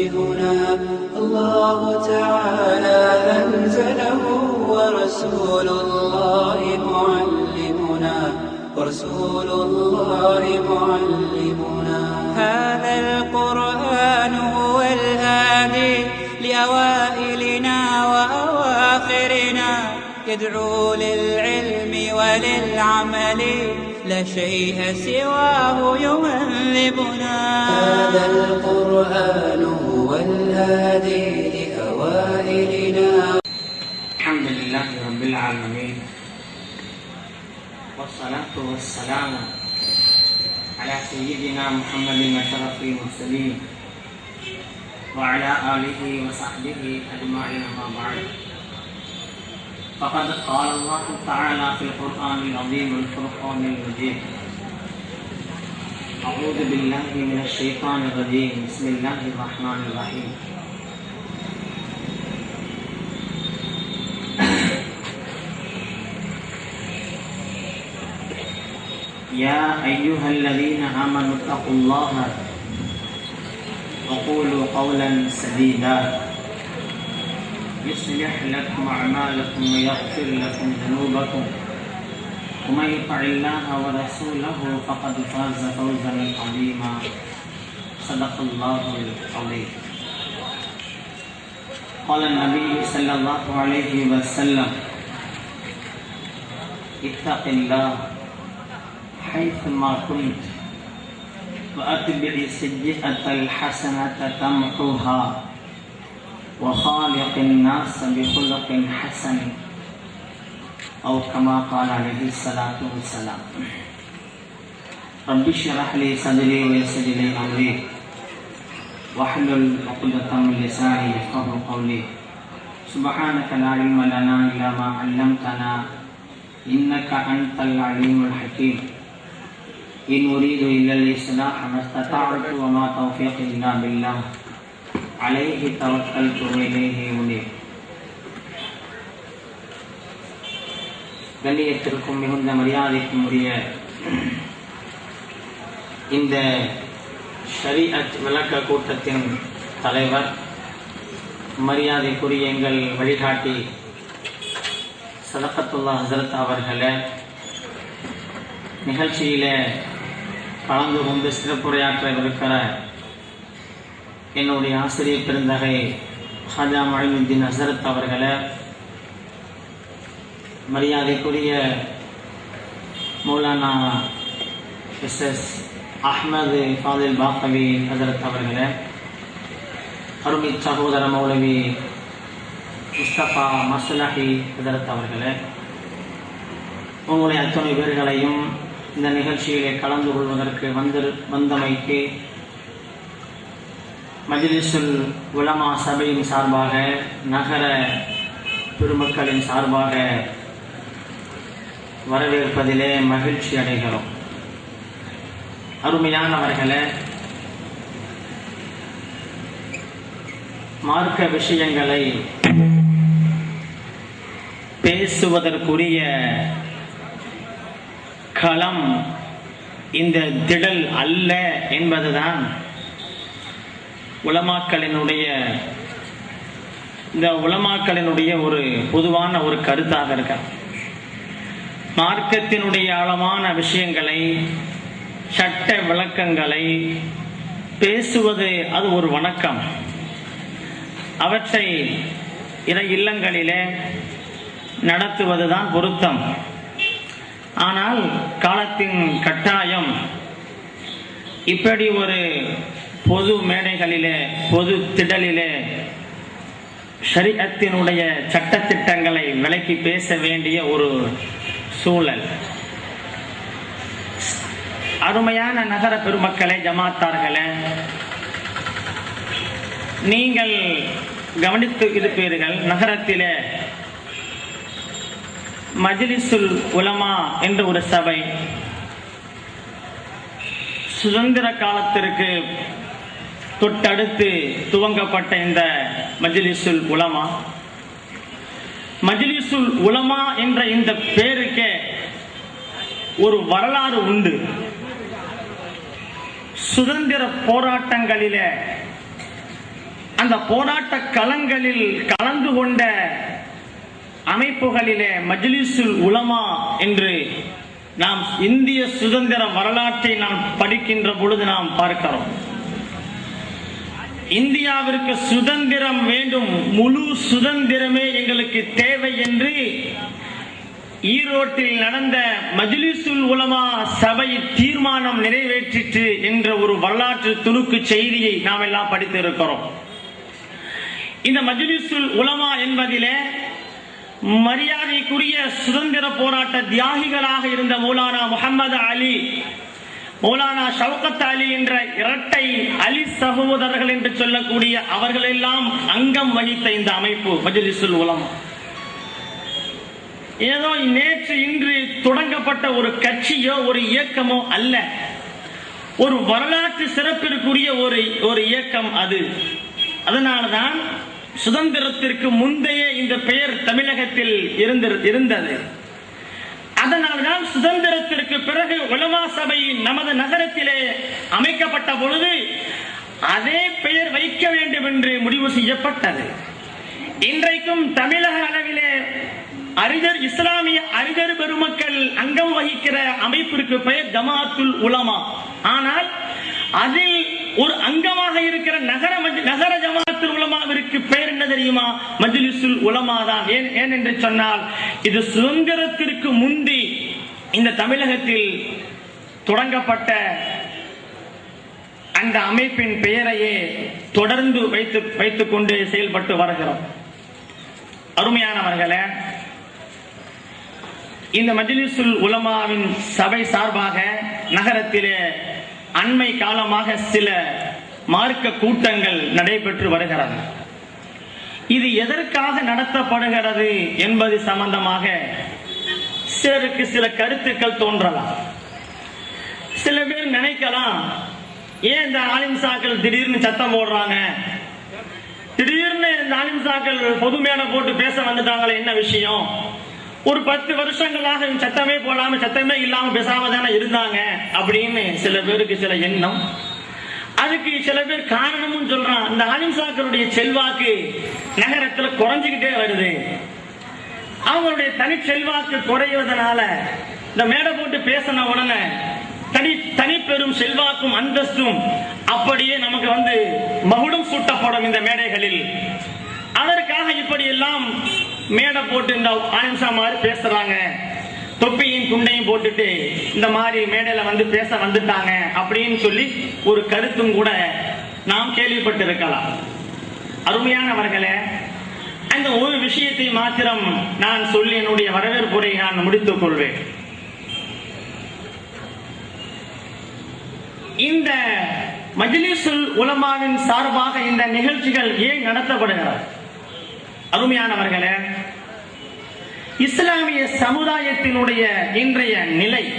يوجهنا الله تعالى أنزله ورسول الله معلمنا ورسول الله معلمنا هذا القرآن هو الهادي لأوائلنا وأواخرنا يدعو للعلم وللعمل. لا شيء سواه يهذبنا هذا القرآن هو الهادي لأوائلنا. الحمد لله رب العالمين. والصلاة والسلام على سيدنا محمد أشرف المرسلين وعلى آله وصحبه أجمعين. أما بعد فقد قال الله تعالى في القرآن العظيم والفرقان المجيد. أعوذ بالله من الشيطان الرجيم. بسم الله الرحمن الرحيم. يا أيها الذين آمنوا اتقوا الله وقولوا قولا سديدا. يصلح لكم أعمالكم ويغفر لكم ذنوبكم. ومن يطع الله ورسوله فقد فاز فوزا عظيما. صدق الله العظيم. قال النبي صلى الله عليه وسلم اتق الله حيثما كنت وأتبع السيئة الحسنة تمحوها. وخالق الناس بخلق حسن أو كما قال عليه الصلاة والسلام. رب اشرح لي صدري ويسر لي أمري واحلل عقدة من لساني يفقه قولي سبحانك لا علم لنا إلا ما علمتنا إنك أنت العليم الحكيم إن أريد إلا الإصلاح ما استطعت وما توفيقي إلا بالله அலைஹி தவக்கல் துணையிலேயே உணீர் கண்ணியத்திற்கும் மிகுந்த மரியாதைக்கும் உரிய இந்த ஷரியத் விளக்க கூட்டத்தின் தலைவர் மரியாதைக்குரிய எங்கள் வழிகாட்டி சதகத்துல்லா ஹசரத் அவர்களை நிகழ்ச்சியில் கலந்து கொண்டு சிறப்புரையாற்றவிருக்கிற என்னுடைய ஆசிரியர் பெருந்தகை ஹாஜா மொழிமுத்தீன் ஹசரத் அவர்களை மரியாதைக்குரிய மௌலானா எஸ் எஸ் அஹ்மது ஃபாதில் பாக்கவி ஹசரத் அவர்களை அருமை சகோதர மௌலவி முஸ்தபா மசலஹி ஹசரத் அவர்களை உங்களுடைய அத்தனை பேர்களையும் இந்த நிகழ்ச்சியிலே கலந்து கொள்வதற்கு வந்து வந்தமைக்கு மஜிலிசுல் உலமா சபையின் சார்பாக நகர பெருமக்களின் சார்பாக வரவேற்பதிலே மகிழ்ச்சி அடைகிறோம். அருமையானவர்களே மார்க்க விஷயங்களை பேசுவதற்குரிய களம் இந்த திடல் அல்ல என்பதுதான் உலமாக்களினுடைய இந்த உலமாக்களினுடைய ஒரு பொதுவான ஒரு கருத்தாக இருக்க. மார்க்கத்தினுடைய ஆழமான விஷயங்களை சட்ட விளக்கங்களை பேசுவது அது ஒரு வணக்கம். அவற்றை இதை இல்லங்களிலே நடத்துவதுதான் பொருத்தம். ஆனால் காலத்தின் கட்டாயம் இப்படி ஒரு பொது மேடைகளிலே பொது திடலிலே ஷரியத்தினுடைய சட்டத்திட்டங்களை விலக்கி பேச வேண்டிய ஒரு சூழல். அருமையான நகர பெருமக்களே ஜமாத்தார்களே நீங்கள் கவனித்து இருப்பீர்கள் நகரத்திலே மஜ்லிஸுல் உலமா என்ற ஒரு சபை. சுதந்திர காலத்திற்கு தொட்டடுத்து துவங்கப்பட்ட இந்த மஜ்லிசுல் உலமா. மஜ்லிசுல் உலமா என்ற இந்த பேருக்கே ஒரு வரலாறு உண்டு. சுதந்திர போராட்டங்களிலே அந்த போராட்ட களங்களில் கலந்து கொண்ட அமைப்புகளிலே மஜ்லிசுல் உலமா என்று நாம் இந்திய சுதந்திர வரலாற்றை நாம் படிக்கின்ற பொழுது நாம் பார்க்கிறோம். இந்தியாவிற்கு சுதந்திரம் வேண்டும். முழு சுதந்திரமே எங்களுக்கு தேவை என்று ஈரோட்டில் நடந்த மஜ்லிசுல் உலமா சபை தீர்மானம் நிறைவேற்றிற்று என்ற ஒரு வரலாற்று துணுக்கு செய்தியை நாம் எல்லாம் படித்திருக்கிறோம். இந்த மஜ்லிசுல் உலமா என்பதிலே மரியாதைக்குரிய சுதந்திர போராட்ட தியாகிகளாக இருந்த மௌலானா முகமது அலி மௌலானா ஷவுகத் அலி என்ற இரட்டை அலி சகோதரர்கள் என்று சொல்லக்கூடிய அவர்களெல்லாம் அங்கம் வகித்த இந்த அமைப்பு மஜ்லிசுல் உலம். ஏதோ நேற்று இன்று தொடங்கப்பட்ட ஒரு கட்சியோ ஒரு இயக்கமோ அல்ல. ஒரு வரலாற்று சிறப்பிற்குரிய ஒரு ஒரு இயக்கம் அது. அதனால்தான் சுதந்திரத்திற்கு முந்தைய இந்த பெயர் தமிழகத்தில் இருந்தது. அதனால்தான் சுதந்திரத்திற்கு பிறகு உலமா சபை நமது நகரத்திலே அமைக்கப்பட்ட பொழுது அதே பெயர் வைக்க வேண்டும் என்று முடிவு செய்யப்பட்டது. இன்றைக்கும் தமிழக அளவிலே அறிஞர் இஸ்லாமிய அறிஞர் பெருமக்கள் அங்கம் வகிக்கிற அமைப்பிற்கு பெயர் ஜமாத்துல் உலமா. ஆனால் அதில் ஒரு அங்கமாக இருக்கிற நகர நகர ஜமாத்தில் உலமாவிற்கு பெயர் என்ன தெரியுமா? மஜ்லிசுல் உலமா தான். ஏன் ஏன் என்று சொன்னால் இது சுதந்திரத்திற்கு முந்தி இந்த தமிழகத்தில் தொடங்கப்பட்ட அந்த அமைப்பின் பெயரையே தொடர்ந்து வைத்து வைத்துக் கொண்டு செயல்பட்டு வருகிறோம். அருமையானவர்களே இந்த மஜ்லிசுல் உலமாவின் சபை சார்பாக நகரத்திலே அண்மை காலமாக சில மார்க்க கூட்டங்கள் நடைபெற்று வருகிறது. இது எதற்காக நடத்தப்படுகிறது என்பது சம்பந்தமாக சிலருக்கு சில கருத்துக்கள் தோன்றலாம். சில பேர் நினைக்கலாம் ஏன் இந்த ஆலிம்சாக்கள் திடீர்னு சத்தம் போடுறாங்க? திடீர்னு இந்த ஆலிம்சாக்கள் பொது மேடை போட்டு பேச வந்துட்டாங்களே என்ன விஷயம்? ஒரு பத்து வருஷங்களாக சத்தமே போடாம சத்தமே இல்லாம பேசாம தானே இருந்தாங்க அப்படின்னு சில பேருக்கு சில எண்ணம். அதுக்கு சில பேர் காரணமும் சொல்றான். இந்த ஆலிம்சாக்களுடைய செல்வாக்கு நகரத்துல குறைஞ்சுக்கிட்டே வருது. அவங்களுடைய தனி செல்வாக்கு குறைவதனால இந்த மேடை போட்டு பேசின உடனே தனி தனி பெரும் செல்வாக்கும் அந்தஸ்தும் அப்படியே நமக்கு வந்து மகுடம் சூட்டப்படும் இந்த மேடைகளில். அதற்காக இப்படி எல்லாம் மேடை போட்டு இந்த ஆயிம்சா மாதிரி பேசுறாங்க. தொப்பியும் குண்டையும் போட்டுட்டு இந்த மாதிரி மேடையில வந்து பேச வந்துட்டாங்க அப்படின்னு சொல்லி ஒரு கருத்தும் கூட நாம் கேள்விப்பட்டிருக்கலாம். அருமையானவர்களே அந்த ஒரு விஷயத்தை மாத்திரம் நான் சொல்லி என்னுடைய வரவேற்புரை நான் முடித்துக் கொள்வேன். இந்த மஜிலிசுல் உலமாவின் சார்பாக இந்த நிகழ்ச்சிகள் ஏன் நடத்தப்படுகிறது? அருமையானவர்களே இஸ்லாமிய சமுதாயத்தினுடைய இன்றைய நிலை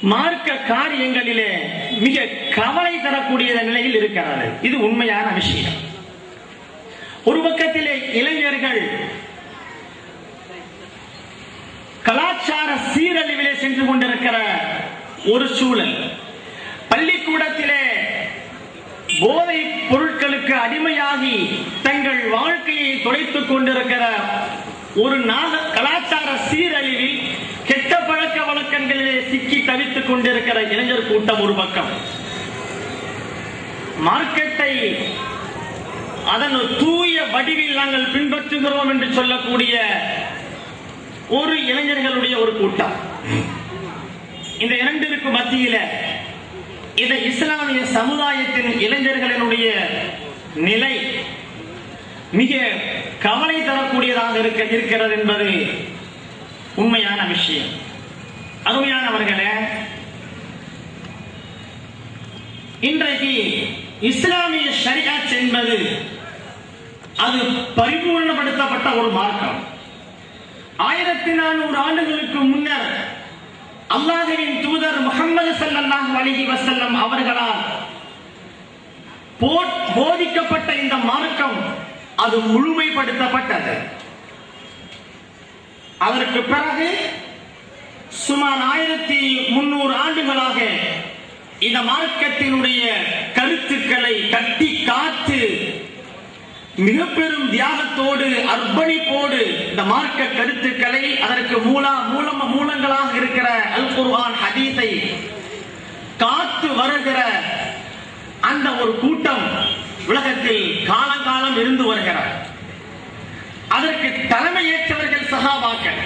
மார்க்க காரியங்களிலே மிக கவலை தரக்கூடிய நிலையில் இருக்கிறது. இது உண்மையான விஷயம். ஒரு பக்கத்திலே இளைஞர்கள் கலாச்சார சீரழிவிலே சென்று கொண்டிருக்கிற ஒரு சூழல். பள்ளிக்கூடத்திலே போதை பொருட்களுக்கு அடிமையாகி தங்கள் வாழ்க்கையை துடைத்துக் கொண்டிருக்கிற ஒரு நாக கலாச்சார சீரழிவில் கெட்ட பழக்க வழக்கங்களிலே சிக்கி தவித்துக் கொண்டிருக்கிற இளைஞர் கூட்டம் ஒரு பக்கம். மார்க்கெட்டை அதன் தூய வடிவில் நாங்கள் பின்பற்றுகிறோம் என்று சொல்லக்கூடிய ஒரு இளைஞர்களுடைய ஒரு கூட்டம். இந்த இரண்டிற்கு மத்தியில இந்த இஸ்லாமிய சமுதாயத்தின் இளைஞர்களினுடைய நிலை. மிக கவலை தரக்கூடியதாக இருக்க இருக்கிறது என்பது உண்மையான விஷயம். அருமையானவர்களே இன்றைக்கு இஸ்லாமிய ஷரியாத் என்பது அது பரிபூர்ணப்படுத்தப்பட்ட ஒரு மார்க்கம். ஆயிரத்தி நானூறு ஆண்டுகளுக்கு முன்னர் அல்லாஹுவின் தூதர் முகமது சல்லாஹ் அலிஹி வசல்லம் அவர்களால் போ- போதிக்கப்பட்ட இந்த மார்க்கம் அது முழுமைப்படுத்தப்பட்டது. அதற்கு பிறகு சுமார் ஆயிரத்தி முன்னூறு ஆண்டுகளாக இந்த மார்க்கத்தினுடைய கருத்துக்களை கட்டி காத்து மிக பெரும் தியாகத்தோடு அர்ப்பணிப்போடு இந்த மார்க்க கருத்துக்களை அதற்கு மூலா மூலம் மூலங்களாக இருக்கிற அல் குர்ஆன் ஹதீஸை காத்து வருகிற அந்த ஒரு கூட்டம் உலகத்தில் காலங்காலம் இருந்து வருகிறார். அதற்கு தலைமையேற்றவர்கள் சகாபாக்கள்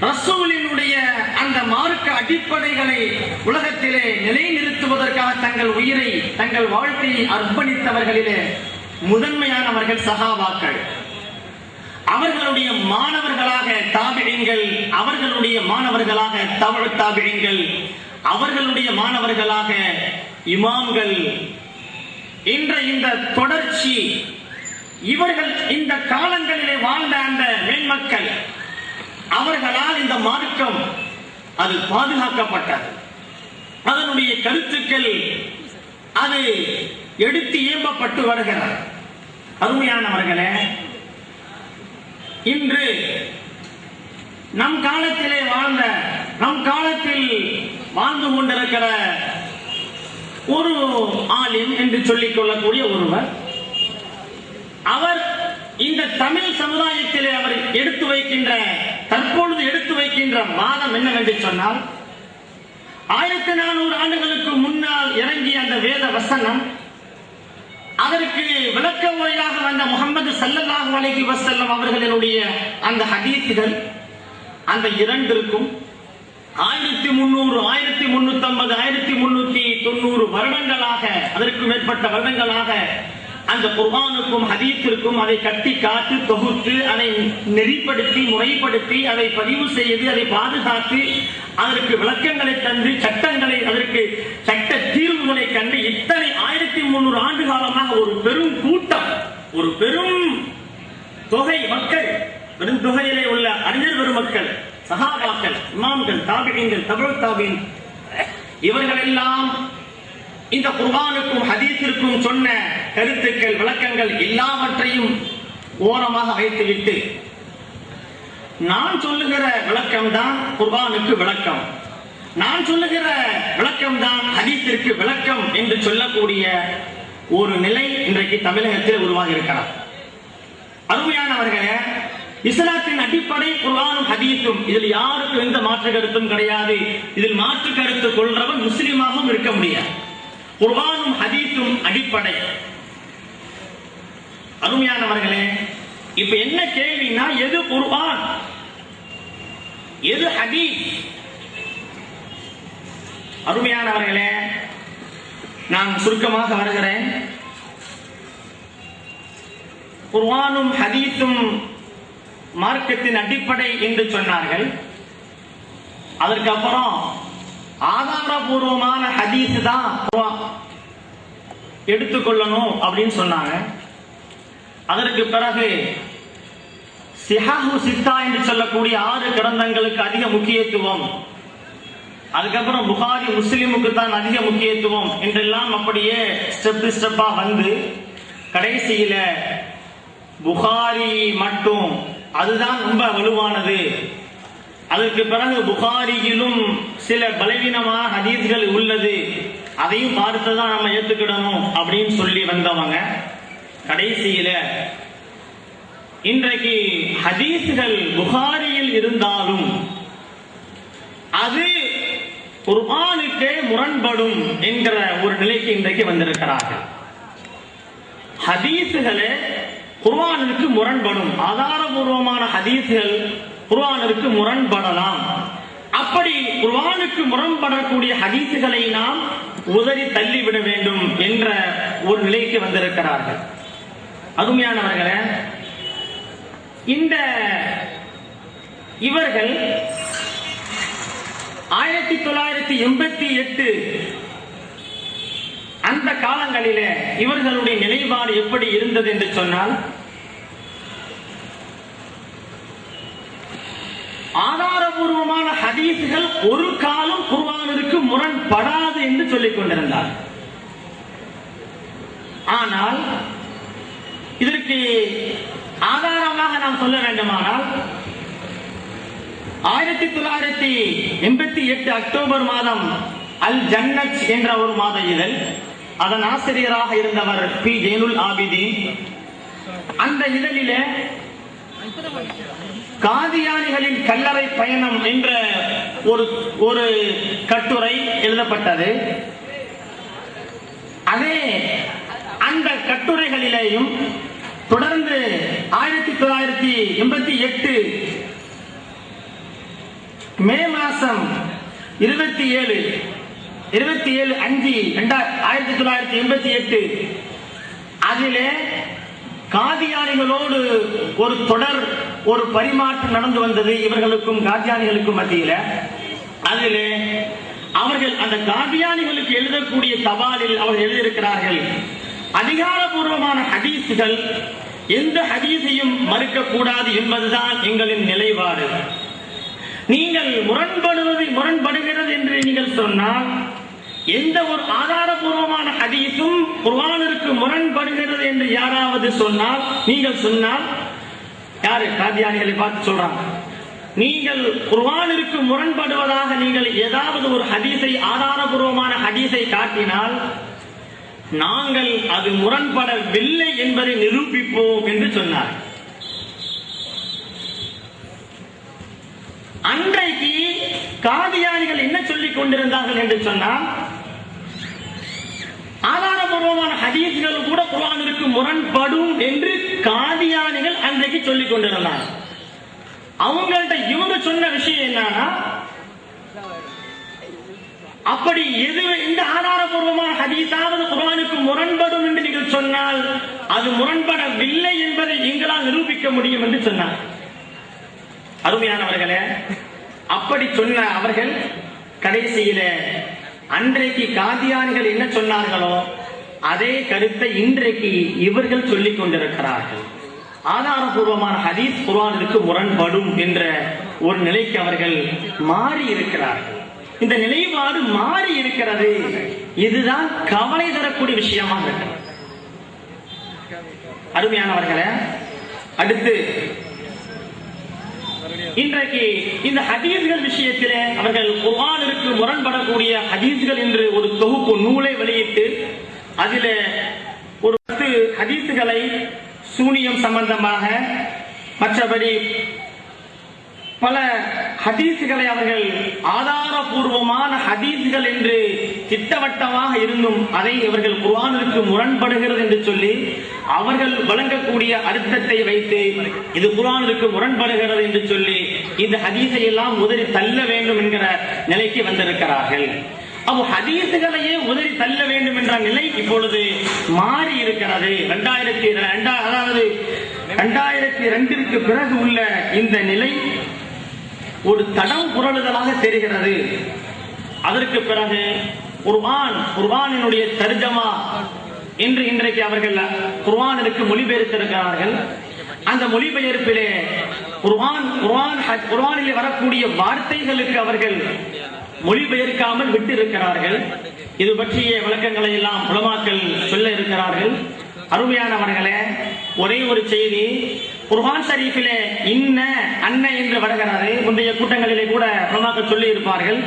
ரசூலினுடைய அந்த மார்க்க அடிப்படைகளை உலகத்திலே நிலைநிறுத்துவதற்காக தங்கள் உயிரை தங்கள் வாழ்க்கையை அர்ப்பணித்தவர்களிலே முதன்மையானவர்கள் சகாபாக்கள் அவர்களுடைய மாணவர்களாக தாபிழிங்கள் அவர்களுடைய மாணவர்களாக தமிழ் தாபிழிங்கள் அவர்களுடைய மாணவர்களாக இமாம்கள். என்ற இந்த தொடர்ச்சி இவர்கள் இந்த காலங்களிலே வாழ்ந்த அந்த மேன்மக்கள் அவர்களால் இந்த மார்க்கம் அது பாதுகாக்கப்பட்டது. அதனுடைய கருத்துக்கள் அது எடுத்து ஏம்பப்பட்டு வருகிறார். அருமையானவர்களே இன்று நம் காலத்திலே வாழ்ந்த நம் காலத்தில் வாழ்ந்து கொண்டிருக்கிற ஒரு ஆலிம் என்று சொல்லிக் கொள்ளக்கூடிய ஒருவர் அவர் இந்த தமிழ் சமுதாயத்திலே அவர் எடுத்து வைக்கின்ற தற்பொழுது எடுத்து வைக்கின்ற வாதம் என்னவென்று சொன்னால் ஆயிரத்தி நானூறு ஆண்டுகளுக்கு முன்னால் இறங்கிய அந்த வேத வசனம் அதற்கு விளக்க உரையாக வந்த முகமது சல்லல்லாஹு அலைஹி வஸல்லம் அவர்களினுடைய அந்த ஹதீத்துகள் அந்த இரண்டிற்கும் ஆயிரத்தி முன்னூறு ஆயிரத்தி முன்னூத்தி ஐம்பது ஆயிரத்தி முன்னூத்தி தொண்ணூறு வருடங்களாக அதற்கு மேற்பட்ட வருடங்களாக அந்த குர்பானுக்கும் ஹதீத்திற்கும் அதை கட்டி காத்து தொகுத்து அதை நெறிப்படுத்தி முறைப்படுத்தி அதை பதிவு செய்து அதை பாதுகாத்து அதற்கு விளக்கங்களை தந்து சட்டங்களை அதற்கு சட்ட தீர்வுகளை கண்டு இத்தனை ஆயிரத்தி முன்னூறு ஆண்டு காலமாக ஒரு பெரும் கூட்டம் ஒரு பெரும் தொகை மக்கள் பெரும் தொகையிலே உள்ள அறிஞர் பெருமக்கள் சகாபாக்கள் இமாம்கள் தாபிகங்கள் தமிழ் தாபின் இவர்கள் எல்லாம் இந்த குர்பானுக்கும் ஹதீஸிற்கும் சொன்ன கருத்துக்கள் விளக்கங்கள் எல்லாவற்றையும் ஓரமாக வைத்துவிட்டு நான் சொல்லுகிற விளக்கம் தான் குர்பானுக்கு விளக்கம். நான் சொல்லுகிற விளக்கம் தான் ஹதீஸிற்கு விளக்கம் என்று சொல்லக்கூடிய ஒரு நிலை இன்றைக்கு தமிழகத்தில் உருவாகி இருக்கிறார் அருமையானவர்களே இஸ்லாத்தின் அடிப்படை குர்ஆனும் ஹதீஸும் இதில் யாருக்கும் எந்த மாற்று கருத்தும் கிடையாது. இதில் மாற்று கருத்து கொள்றவன் முஸ்லீமாகவும் இருக்க முடியாது. குர்ஆனும் ஹதீஸும் அடிப்படை. அருமையானவர்களே இப்ப என்ன கேள்வினா எது குர்ஆன்? எது ஹதீஸ்? அருமையானவர்களே நான் சுருக்கமாக வருகிறேன். குர்வானும் ஹதீஸும் மார்க்கத்தின் அடிப்படை என்று சொன்னார்கள். அதற்கு அப்புறம் ஆதாரபூர்வமான ஹதீஸ் தான் எடுத்துக்கொள்ளணும் அப்படின்னு சொன்னாங்க. அதற்கு பிறகு சிஹாஹு சித்தா என்று சொல்லக்கூடிய ஆறு கிரந்தங்களுக்கு அதிக முக்கியத்துவம். அதுக்கப்புறம் புகாரி முஸ்லிமுக்கு தான் அதிக முக்கியத்துவம் என்றெல்லாம் அப்படியே ஸ்டெப் ஸ்டெப்பா வந்து கடைசியில புகாரி மட்டும். அதுதான் ரொம்ப வலுவானது. அதற்கு பிறகு புகாரியிலும் சில பலவீனமான ஹதீஸ்கள் உள்ளது. அதையும் பார்த்து தான் நம்ம ஏத்துக்கிடணும் அப்படின்னு சொல்லி வந்தவங்க கடைசியில இன்றைக்கு ஹதீஸ்கள் புகாரியில் இருந்தாலும் அது குர்பானுக்கு முரண்படும் என்கிற ஒரு நிலைக்கு இன்றைக்கு வந்திருக்கிறார்கள். ஹதீஸுகளே குர்ஆனுக்கு முரண்படும் ஆதாரபூர்வமான ஹதீஸ்கள் குர்வானிற்கு முரண்படலாம். அப்படி குர்பானுக்கு முரண்படக்கூடிய ஹதீஸுகளை நாம் உதறி தள்ளிவிட வேண்டும் என்ற ஒரு நிலைக்கு வந்திருக்கிறார்கள். அருமையானவர்களே இந்த இவர்கள் ஆயிரத்தி தொள்ளாயிரத்தி எண்பத்தி எட்டு அந்த காலங்களிலே இவர்களுடைய நிலைப்பாடு எப்படி இருந்தது என்று சொன்னால் ஆதாரபூர்வமான ஹதீசுகள் ஒரு காலம் குர்வானிற்கு முரண்படாது என்று சொல்லிக் கொண்டிருந்தார். ஆனால் இதற்கு ஆதாரமாக நாம் சொல்ல வேண்டுமானால் ஆயிரத்தி தொள்ளாயிரத்தி எண்பத்தி எட்டு அக்டோபர் மாதம் அல் ஜன்னத் என்ற ஒரு மாத இதழ் அதன் ஆசிரியராக இருந்தவர் பி. ஜெயினுல் ஆபிதீன். அந்த இதழிலே காதியானிகளின் கல்லறை பயணம் என்ற ஒரு ஒரு கட்டுரை எழுதப்பட்டது. அதே அந்த கட்டுரைகளிலேயும் தொடர்ந்து ஆயிரத்தி தொள்ளாயிரத்தி எண்பத்தி எட்டு மே மாசம் இருபத்தி ஏழு இருபத்தி ஏழு அஞ்சு ஆயிரத்தி தொள்ளாயிரத்தி எண்பத்தி எட்டு. அதிலே காதியானிகளோடு ஒரு தொடர் ஒரு பரிமாற்றம் நடந்து வந்தது இவர்களுக்கும் காதியானிகளுக்கும் மத்தியில. அதிலே அவர்கள் அந்த காதியானிகளுக்கு எழுதக்கூடிய தபாலில் அவர்கள் எழுதியிருக்கிறார்கள். அதிகாரபூர்வமான ஹதீஸுகள் எந்த ஹதீஸையும் மறுக்கக்கூடாது என்பதுதான் எங்களின் நிலைப்பாடு. நீங்கள் முரண்படுவது முரண்படுகிறது என்று நீங்கள் சொன்னால் எந்த ஒரு ஆதாரபூர்வமான ஹதீஸும் குர்வானிற்கு முரண்படுகிறது என்று யாராவது சொன்னால் நீங்கள் சொன்னால் யாரு? காதியானிகளை பார்த்து சொல்றாங்க. நீங்கள் குர்வானிற்கு முரண்படுவதாக நீங்கள் ஏதாவது ஒரு ஹதீஸை ஆதாரபூர்வமான ஹதீஸை காட்டினால் நாங்கள் அது முரண்படவில்லை என்பதை நிரூபிப்போம் என்று சொன்னார். அன்றைக்கு காதியானிகள் என்ன சொல்லிக் கொண்டிருந்தார்கள் என்று சொன்னால் ஆதாரபூர்வமான ஹதீஸ்கள் கூட குரானிற்கு முரண்படும் என்று காதியானிகள் அன்றைக்கு சொல்லிக் கொண்டிருந்தார் அவங்கள்ட்ட இவங்க சொன்ன விஷயம் என்னன்னா அப்படி எது எந்த ஆதாரபூர்வமான ஹதீஸாவது குரானுக்கு முரண்படும் என்று நீங்கள் சொன்னால் அது முரண்படவில்லை என்பதை எங்களால் நிரூபிக்க முடியும் என்று சொன்னார். அருமையானவர்களே அப்படி சொன்ன அவர்கள் கடைசியில அன்றைக்கு காதியான்கள் என்ன சொன்னார்களோ அதே கருத்தை இன்றைக்கு இவர்கள் சொல்லிக் கொண்டிருக்கிறார்கள். ஆதாரபூர்வமான ஹதீஸ் குரானுக்கு முரண்படும் என்ற ஒரு நிலைக்கு அவர்கள் மாறி இருக்கிறார்கள் இந்த நிலைப்பாடு மாறி இருக்கிறது. இதுதான் கவலை தரக்கூடிய விஷயமாக இருக்கிறது அருமையானவர்களே அடுத்து இன்றைக்கு இந்த ஹதீஸ்கள் விஷயத்திலே அவர்கள் குர்ஆனிற்கு முரண்படக்கூடிய ஹதீஸ்கள் என்று ஒரு தொகுப்பு நூலை வெளியிட்டு அதிலே ஒரு பத்து ஹதீஸ்களை சூனியம் சம்பந்தமாக மற்றபடி பல ஹதீஸ்களை அவர்கள் ஆதாரபூர்வமான ஹதீஸ்கள் என்று திட்டவட்டமாக இருந்தும் அதை இவர்கள் குரானிற்கு முரண்படுகிறது என்று சொல்லி அவர்கள் வழங்கக்கூடிய அர்த்தத்தை வைத்து இது குரானிற்கு முரண்படுகிறது என்று சொல்லி இந்த ஹதீஸை எல்லாம் உதறி தள்ள வேண்டும் என்கிற நிலைக்கு வந்திருக்கிறார்கள். அப்போ ஹதீஸுகளையே உதறி தள்ள வேண்டும் என்ற நிலை இப்பொழுது மாறி இருக்கிறது. ரெண்டாயிரத்தி அதாவது ரெண்டாயிரத்தி ரெண்டிற்கு பிறகு உள்ள இந்த நிலை ஒரு தடம் புரளுதலாக தெரிகிறது அதற்கு பிறகு குர்ஆன் குர்ஆனினுடைய தர்ஜமா என்று இன்றைக்கு அவர்கள் குர்ஆனிற்கு மொழிபெயர்த்திருக்கிறார்கள். அந்த மொழிபெயர்ப்பிலே குர்ஆன் குர்வான் குர்வானிலே வரக்கூடிய வார்த்தைகளுக்கு அவர்கள் மொழிபெயர்க்காமல் விட்டு இருக்கிறார்கள் இது பற்றிய விளக்கங்களை எல்லாம் உலமாக்கள் சொல்ல இருக்கிறார்கள். அருமையானவர்களே ஒரே ஒரு செய்தி குர்ஹான் ஷரீஃபிலே இன்ன அன்ன என்று வருகிறாரு முந்தைய கூட்டங்களிலே கூட உலமாக்கள் சொல்லி இருப்பார்கள்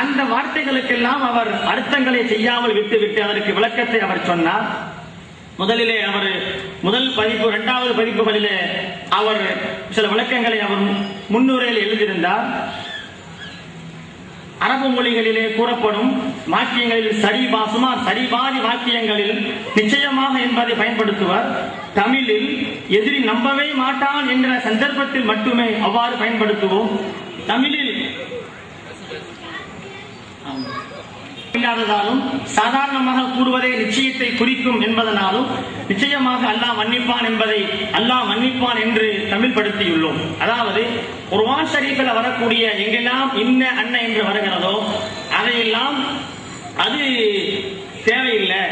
அந்த வார்த்தைகளுக்கெல்லாம் அவர் அர்த்தங்களை செய்யாமல் விட்டுவிட்டு அதற்கு விளக்கத்தை அவர் சொன்னார். முதலிலே அவர் முதல் பதிப்பு இரண்டாவது பதிப்புகளிலே அவர் சில விளக்கங்களை அவர் முன்னுரையில் எழுதியிருந்தார். அரபு மொழிகளிலே கூறப்படும் வாக்கியங்களில் சரிபா சுமார் சரிபாதி வாக்கியங்களில் நிச்சயமாக என்பதை பயன்படுத்துவர். தமிழில் எதிரி நம்பவே மாட்டான் என்ற சந்தர்ப்பத்தில் மட்டுமே அவ்வாறு பயன்படுத்துவோம். தமிழில் இல்லாததாலும் சாதாரணமாக கூறுவதே நிச்சயத்தை குறிக்கும் என்பதனாலும் நிச்சயமாக அல்லாஹ் மன்னிப்பான் என்பதை அல்லாஹ் மன்னிப்பான் என்று தமிழ் படுத்தியுள்ளோம் அதாவது குர்வான் ஷரீஃபில் வரக்கூடிய எங்கெல்லாம் இன்ன அன்ன என்று வருகிறதோ அதையெல்லாம் அது தேவையில்லை.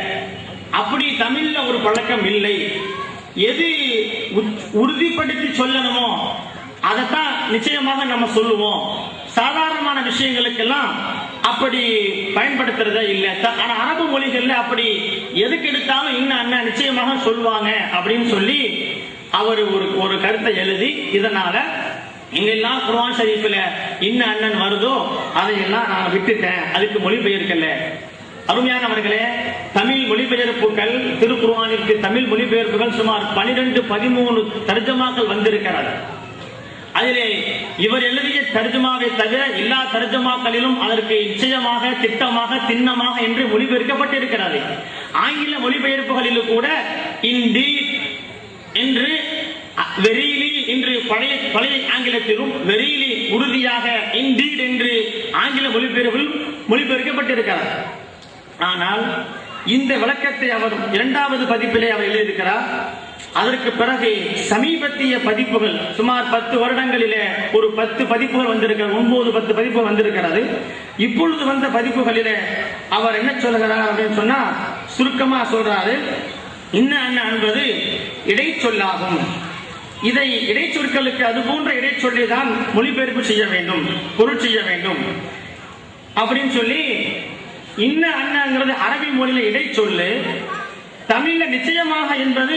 அப்படி தமிழ்ல ஒரு பழக்கம் இல்லை. எது உறுதிப்படுத்தி சொல்லணுமோ அதைத்தான் நிச்சயமாக நம்ம சொல்லுவோம். சாதாரணமான விஷயங்களுக்கெல்லாம் அப்படி பயன்படுத்துறதே இல்லை. ஆனா அரபு மொழிகள்ல அப்படி எதுக்கு எடுத்தாலும் இன்னும் அண்ணன் நிச்சயமாக சொல்லுவாங்க அப்படின்னு சொல்லி அவர் ஒரு ஒரு கருத்தை எழுதி இதனால எங்கெல்லாம் குர்வான் ஷரீஃபில் இன்ன அண்ணன் வருதோ அதையெல்லாம் நான் விட்டுட்டேன். அதுக்கு மொழிபெயர்க்கல. அருமையானவர்களே தமிழ் மொழிபெயர்ப்புகள் திருக்குர்வானிற்கு தமிழ் மொழிபெயர்ப்புகள் சுமார் 12 பதிமூணு தர்ஜமாக்கள் வந்திருக்கிறது அதிலே இவர் எழுதிய தர்ஜுமாவை தவிர எல்லா தர்ஜமாக்களிலும் அதற்கு நிச்சயமாக திட்டமாக திண்ணமாக என்று மொழிபெயர்க்கப்பட்டிருக்கிறது. ஆங்கில மொழிபெயர்ப்புகளிலும் கூட இந்தி என்று வெறியிலி என்று பழைய பழைய ஆங்கிலத்திலும் வெறியிலி உறுதியாக இண்டீட் என்று ஆங்கில மொழிபெயர்ப்பில் மொழிபெயர்க்கப்பட்டிருக்கிறார். ஆனால் இந்த விளக்கத்தை அவர் இரண்டாவது பதிப்பிலே அவர் எழுதியிருக்கிறார். அதற்கு பிறகு சமீபத்திய பதிப்புகள் சுமார் பத்து வருடங்களிலே ஒரு பத்து பதிப்புகள் வந்திருக்கிறது ஒன்பது பத்து பதிப்புகள் வந்திருக்கிறது. இப்பொழுது வந்த பதிப்புகளிலே அவர் என்ன சொல்லுகிறார் அப்படின்னு சொன்னா சுருக்கமா சொல்றாரு. இன்ன என்ன என்பது இடைச்சொல்லாகும். இதை இடைச்சொற்களுக்கு அது போன்ற இடைச்சொல்லை தான் மொழிபெயர்ப்பு செய்ய வேண்டும் பொருள் செய்ய வேண்டும். அப்படின்னு சொல்லி இன்ன அண்ணங்கிறது அரபி மொழியில இடைச்சொல்லு. தமிழ்ல நிச்சயமாக என்பது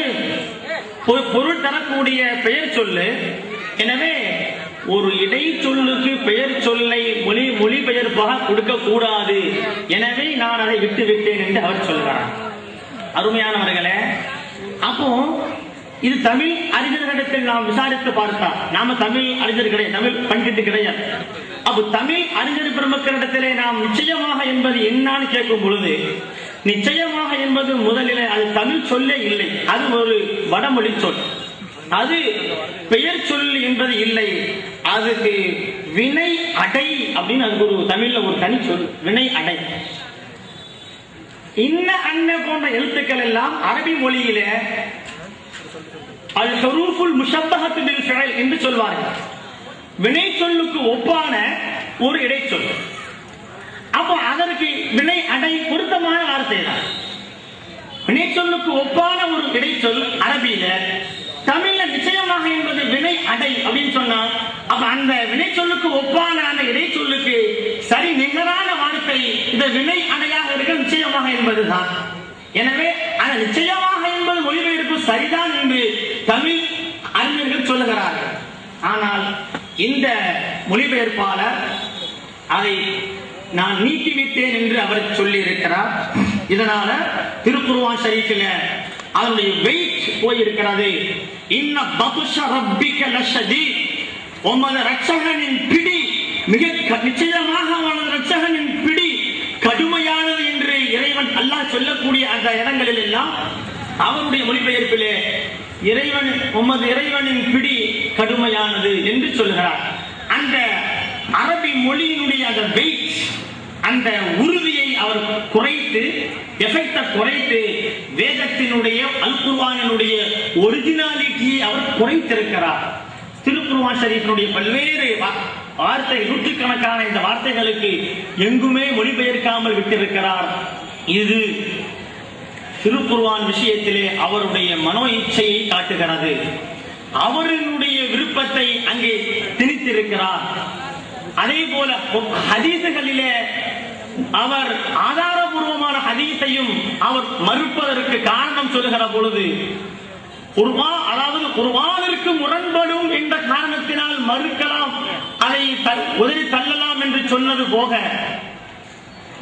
ஒரு பொருள் தரக்கூடிய பெயர் சொல்லு. எனவே ஒரு இடைச்சொல்லுக்கு பெயர் சொல்லை மொழி மொழிபெயர்ப்பாக கொடுக்க கூடாது எனவே நான் அதை விட்டு விட்டேன் என்று அவர் சொல்கிறார். அருமையானவர்களே அப்போ இது தமிழ் அறிஞர்களிடத்தில் நாம் விசாரித்து பார்த்தா நாம தமிழ் அறிஞர் கிடையாது தமிழ் பண்டிட்டு கிடையாது. அப்போ தமிழ் அறிஞர் பெருமக்களிடத்திலே நாம் நிச்சயமாக என்பது என்னான்னு கேட்கும் பொழுது நிச்சயமாக என்பது முதலிலே அது தமிழ் சொல்லே இல்லை. அது ஒரு வடமொழி சொல். அது பெயர் சொல் என்பது இல்லை. அதுக்கு வினை அடை அப்படின்னு அதுக்கு ஒரு தமிழ்ல ஒரு தனி சொல். வினை அடை. இன்ன அன்ன போன்ற எழுத்துக்கள் எல்லாம் அரபி மொழியில அல் சொரூஃபுல் முஷப்பகத்து பில் என்று சொல்வார்கள். வினை சொல்லுக்கு ஒப்பான ஒரு இடைச்சொல். அப்போ அதற்கு வினை அடை பொருத்தமான வார்த்தை தான் வினை சொல்லுக்கு ஒப்பான ஒரு இடைச்சொல் அரபியில தமிழ்ல நிச்சயமாக என்பது வினை அடை அப்படின்னு சொன்னா அப்ப அந்த வினை சொல்லுக்கு ஒப்பான அந்த இடைச்சொல்லுக்கு சரி நிகரான வார்த்தை இந்த வினை அடையாக இருக்க நிச்சயமாக என்பதுதான். எனவே அந்த நிச்சயமாக என்பது மொழிபெயர்ப்பு சரிதான் என்று தமிழ் அறிஞர்கள் சொல்லுகிறார்கள். ஆனால் இந்த மொழிபெயர்ப்பாளர் அதை நான் நீக்கிவிட்டேன் என்று அவர் சொல்லி இருக்கிறார் இதனால திருக்குருவான் ஷரீஃபில் அதனுடைய வெயிட் போயிருக்கிறது. இன்ன பதுஷ ரப்பிக்க லஷதீத் உமது ரட்சகனின் பிடி மிக நிச்சயமாக அவனது ரட்சகனின் பிடி கடுமையானது என்று இறைவன் அல்லாஹ் சொல்லக்கூடிய அந்த இடங்களில் எல்லாம் அவருடைய மொழிபெயர்ப்பிலே இறைவன் உமது இறைவனின் பிடி கடுமையானது என்று சொல்கிறார். அரபி மொழியினுடைய அந்த வெயிட் அந்த உறுதியை அவர் குறைத்து எஃபெக்டை குறைத்து வேதத்தினுடைய அல்குர்வானினுடைய ஒரிஜினாலிட்டியை அவர் குறைத்திருக்கிறார். திருக்குர்ஆன் ஷரீஃபினுடைய பல்வேறு வார்த்தை நூற்றுக்கணக்கான இந்த வார்த்தைகளுக்கு எங்குமே மொழிபெயர்க்காமல் விட்டிருக்கிறார். இது திருக்குர்ஆன் விஷயத்திலே அவருடைய மனோ இச்சையை காட்டுகிறது. அவருடைய விருப்பத்தை அங்கே திணித்திருக்கிறார். அதே போல ஹதீசுகளிலே அவர் ஆதாரபூர்வமான ஹதீஸையும் அவர் மறுப்பதற்கு காரணம் சொல்லுகிற பொழுது குர்ஆன் அதாவது குர்ஆனிற்கு முரண்படும் என்ற காரணத்தினால் மறுக்கலாம் அதை த- தள்ளலாம் என்று சொன்னது போக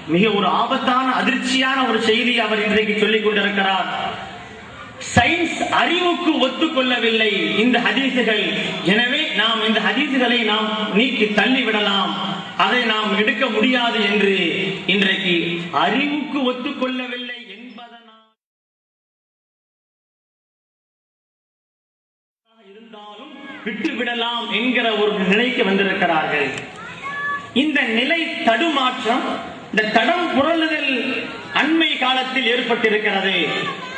மிக ஒரு ஆபத்தான அதிர்ச்சியான ஒரு செய்தி அவர் இன்றைக்கு சொல்லிக் கொண்டிருக்கிறார். சயின்ஸ் அறிவுக்கு ஒத்துக்கொள்ளவில்லை இந்த ஹதீசுகள். எனவே நாம் இந்த ஹதீசுகளை நாம் நீக்கி தள்ளிவிடலாம். அதை நாம் எடுக்க முடியாது என்று இன்றைக்கு அறிவுக்கு ஒத்துக்கொள்ளவில்லை என்பதனால் இருந்தாலும் விட்டு விடலாம் என்கிற ஒரு நிலைக்கு வந்திருக்கிறார்கள். இந்த நிலை தடுமாற்றம் இந்த தடம் புரளுதல் அண்மை காலத்தில் ஏற்பட்டிருக்கிறது.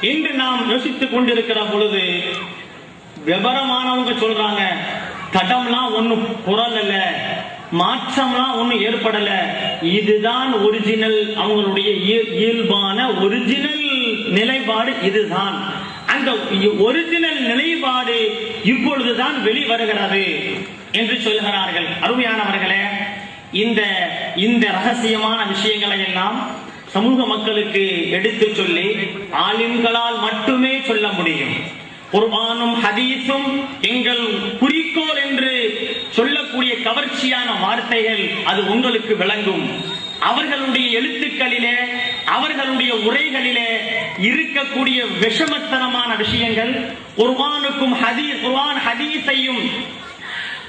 இன்று நாம் யோசித்துக் கொண்டிருக்கிற பொழுது விவரமானவங்க சொல்றாங்க தடம்லாம் ஒண்ணும் புரளல மாற்றம்லாம் ஒன்றும் ஏற்படல. இதுதான் ஒரிஜினல் அவங்களுடைய இய- இயல்பான ஒரிஜினல் நிலைப்பாடு இதுதான். அந்த ஒரிஜினல் நிலைப்பாடு இப்பொழுதுதான் வெளிவருகிறது என்று சொல்கிறார்கள். அருமையானவர்களே இந்த இந்த ரகசியமான விஷயங்களை எல்லாம் சமூக மக்களுக்கு எடுத்து சொல்லி ஆலிம்களால் மட்டுமே சொல்ல முடியும். குர்பானும் ஹதீஸும் எங்கள் குறிக்கோள் என்று சொல்லக்கூடிய கவர்ச்சியான வார்த்தைகள் அது உங்களுக்கு விளங்கும். அவர்களுடைய எழுத்துக்களிலே அவர்களுடைய உரைகளிலே இருக்கக்கூடிய விஷமத்தனமான விஷயங்கள் குர்ஆனுக்கும் ஹதீஸ் குர்ஆன் ஹதீஸையும்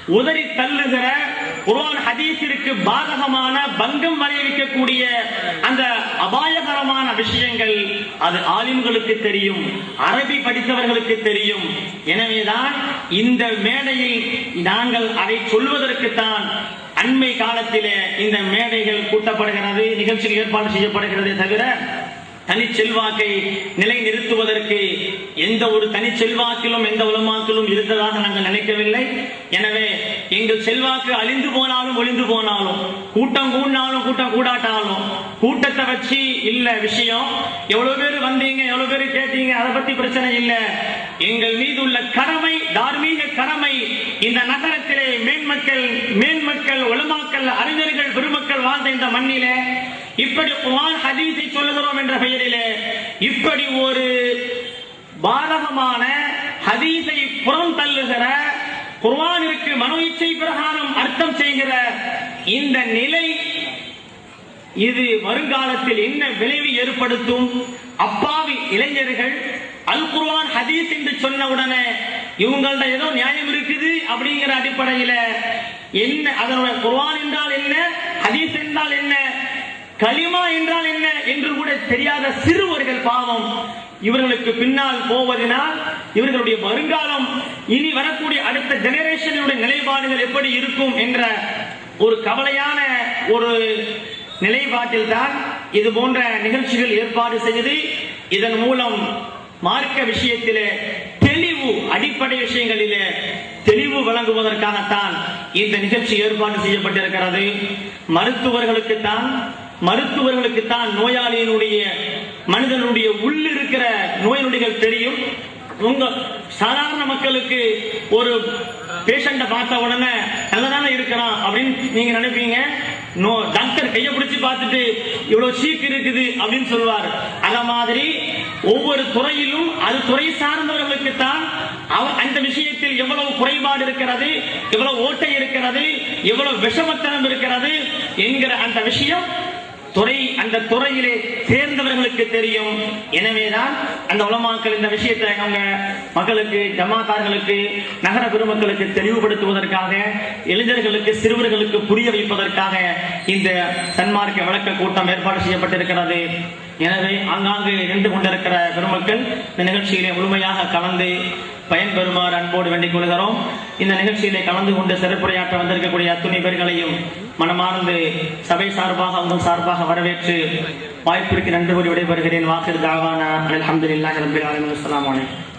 உதறி தள்ளுகிற குரான் ஹதீஸிற்கு பாதகமான பங்கம் விளைவிக்கக்கூடிய அந்த அபாயகரமான விஷயங்கள் அது ஆலிம்களுக்கு தெரியும் அரபி படித்தவர்களுக்கு தெரியும். எனவேதான் இந்த மேடையில் நாங்கள் அதை சொல்வதற்குத்தான் அண்மை காலத்திலே இந்த மேடைகள் கூட்டப்படுகிறது நிகழ்ச்சிகள் ஏற்பாடு செய்யப்படுகிறதே தவிர தனி செல்வாக்கை நிலைநிறுத்துவதற்கு எந்த ஒரு தனி செல்வாக்கிலும் எந்த உலமாக்கிலும் இருந்ததாக நாங்கள் நினைக்கவில்லை. எனவே எங்கள் செல்வாக்கு அழிந்து போனாலும் ஒளிந்து போனாலும் கூட்டம் கூடினாலும் கூட்டம் கூடாட்டாலும் கூட்டத்தை வச்சு இல்ல விஷயம். எவ்வளவு பேர் வந்தீங்க எவ்வளவு பேர் கேட்டீங்க அதை பத்தி பிரச்சனை இல்லை. எங்கள் மீது உள்ள கடமை தார்மீக கடமை இந்த நகரத்திலே மேன்மக்கள் மேன்மக்கள் உலமாக்கள் அறிஞர்கள் பெருமக்கள் வாழ்ந்த இந்த மண்ணிலே இப்படி குர்ஆன் ஹதீஸை சொல்லுகிறோம் என்ற பெயரிலே இப்படி ஒரு பாதகமான ஹதீஸை புறம் தள்ளுகிற குர்வானிற்கு மனோ இச்சை பிரகாரம் அர்த்தம் செய்கிற இந்த நிலை இது வருங்காலத்தில் என்ன விளைவு ஏற்படுத்தும்? அப்பாவி இளைஞர்கள் அல் குர்வான் ஹதீஸ் என்று சொன்ன உடனே இவங்கள்ட்ட ஏதோ நியாயம் இருக்குது அப்படிங்கிற அடிப்படையில என்ன அதனுடைய குர்வான் என்றால் என்ன ஹதீஸ் என்றால் என்ன களிமா என்றால் என்ன என்று கூட தெரியாத சிறுவர்கள் பாவம். இவர்களுக்கு பின்னால் போவதனால் இவர்களுடைய வருங்காலம் இனி வரக்கூடிய அடுத்த ஜெனரேஷனுடைய நிலைப்பாடுகள் எப்படி இருக்கும் என்ற ஒரு கவலையான ஒரு நிலைப்பாட்டில் தான் இது போன்ற நிகழ்ச்சிகள் ஏற்பாடு செய்து இதன் மூலம் மார்க்க விஷயத்திலே தெளிவு அடிப்படை விஷயங்களிலே தெளிவு வழங்குவதற்காகத்தான் இந்த நிகழ்ச்சி ஏற்பாடு செய்யப்பட்டிருக்கிறது. மருத்துவர்களுக்கு தான் மருத்துவர்களுக்கு தான் நோயாளியினுடைய மனிதனுடைய உள்ள இருக்கிற நோய் நொடிகள் தெரியும். உங்க சாதாரண மக்களுக்கு ஒரு பேஷண்ட பார்த்த உடனே நல்லதானே இருக்கிறான் அப்படின்னு நீங்க நினைப்பீங்க. நோ டாக்டர் கையை பிடிச்சி பார்த்துட்டு இவ்வளவு சீக்கு இருக்குது அப்படின்னு சொல்லுவார். அத மாதிரி ஒவ்வொரு துறையிலும் அது துறை சார்ந்தவர்களுக்கு தான் அவ- அந்த விஷயத்தில் எவ்வளவு குறைபாடு இருக்கிறது எவ்வளவு ஓட்டை இருக்கிறது எவ்வளவு விஷமத்தனம் இருக்கிறது என்கிற அந்த விஷயம் துறை அந்த துறையிலே சேர்ந்தவர்களுக்கு தெரியும். எனவேதான் அந்த உலமாக்கள் இந்த விஷயத்தை அவங்க மக்களுக்கு ஜமாத்தார்களுக்கு நகர பெருமக்களுக்கு தெளிவுபடுத்துவதற்காக இளைஞர்களுக்கு சிறுவர்களுக்கு புரிய வைப்பதற்காக இந்த சன்மார்க்க விளக்க கூட்டம் ஏற்பாடு செய்யப்பட்டிருக்கிறது. எனவே அங்காங்கு நின்று கொண்டிருக்கிற பெருமக்கள் இந்த நிகழ்ச்சியிலே முழுமையாக கலந்து பயன்பெறுமாறு அன்போடு வேண்டிக் கொள்கிறோம். இந்த நிகழ்ச்சியிலே கலந்து கொண்டு சிறப்புரையாற்ற வந்திருக்கக்கூடிய அத்துணை பேர்களையும் மனமார்ந்து சபை சார்பாக உங்கள் சார்பாக வரவேற்று வாய்ப்பிற்கு நன்றி கூறி விடைபெறுகிறேன். வாக்கு தாவான அலமதுல்லாஹி ரபில் ஆலமின். அஸ்ஸலாமு அலைக்கும்.